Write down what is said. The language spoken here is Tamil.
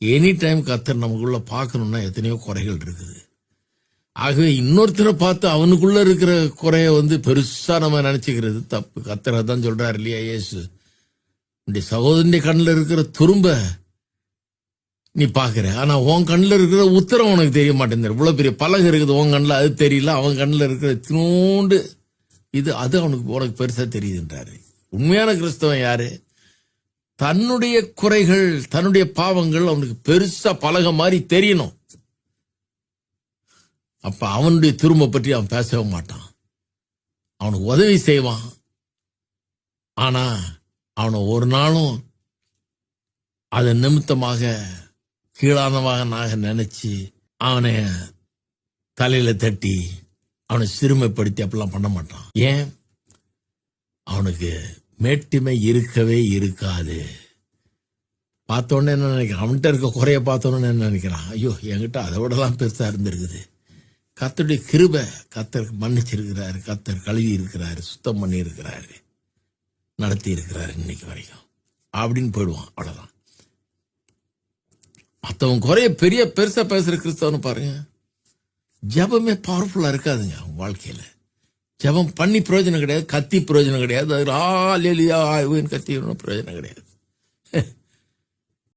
எனி டைம் கத்தர் நமக்குள்ள பார்க்கணும்னா எத்தனையோ குறைகள் இருக்குது. ஆகவே இன்னொருத்தரை பார்த்து அவனுக்குள்ள இருக்கிற குறைய வந்து பெருசா நம்ம நினைச்சுக்கிறது தப்பு. கத்தரை தான் சொல்றாரு இல்லையா இயேசு? இந்த சகோதரனுடைய கண்ணில் இருக்கிற துரும்ப நீ பாக்குற ஆனா உன் கண்ணில் இருக்கிற உத்தரம் உனக்கு தெரிய மாட்டேங்குது. இவ்வளவு பெரிய பலகை இருக்குது உன் கண்ணில் அது தெரியல. அவன் கண்ணில் இருக்கிற தினோண்டு இது அது அவனுக்கு உனக்கு பெருசா தெரியுதுன்றாரு. உண்மையான கிறிஸ்தவன் யாரு? தன்னுடைய குறைகள் தன்னுடைய பாவங்கள் அவனுக்கு பெருசா பழக மாதிரி தெரியணும். அப்ப அவனுடைய திரும்ப பற்றி அவன் பேசவே மாட்டான். அவனுக்கு உதவி செய்வான். ஆனா அவனை ஒரு நாளும் அதன் நிமித்தமாக கீழானவனாக நினைச்சு அவனை தலையில தட்டி அவனை சிறுமைப்படுத்தி அப்படிலாம் பண்ண மாட்டான். ஏன்? அவனுக்கு மேட்டிமை இருக்கவே இருக்காது. பார்த்தோன்னே என்ன நினைக்கிறான்? அவன்கிட்ட இருக்க குறைய பார்த்தோன்னே என்ன நினைக்கிறான்? ஐயோ என்கிட்ட அதை விடலாம் பெருசாக இருந்திருக்குது. கத்தருடைய கிருபை கத்தர் மன்னிச்சிருக்கிறாரு கத்தர் கழுவி இருக்கிறாரு சுத்தம் பண்ணி இருக்கிறாரு நடத்தி இருக்கிறாரு இன்னைக்கு வரைக்கும். அப்படின்னு போயிடுவான். அவ்வளோதான் மற்றவன் குறைய பெரிய பெருசாக பேசுகிற கிறிஸ்தவனு பாருங்க. ஜெபமே பவர்ஃபுல்லாக இருக்காதுங்க அவன் ஜெபம் பண்ணி பிரயோஜனம் கிடையாது கத்தி பிரயோஜனம் கிடையாது. அது ஆலியா கத்தி ஒன்றும் பிரயோஜனம் கிடையாது.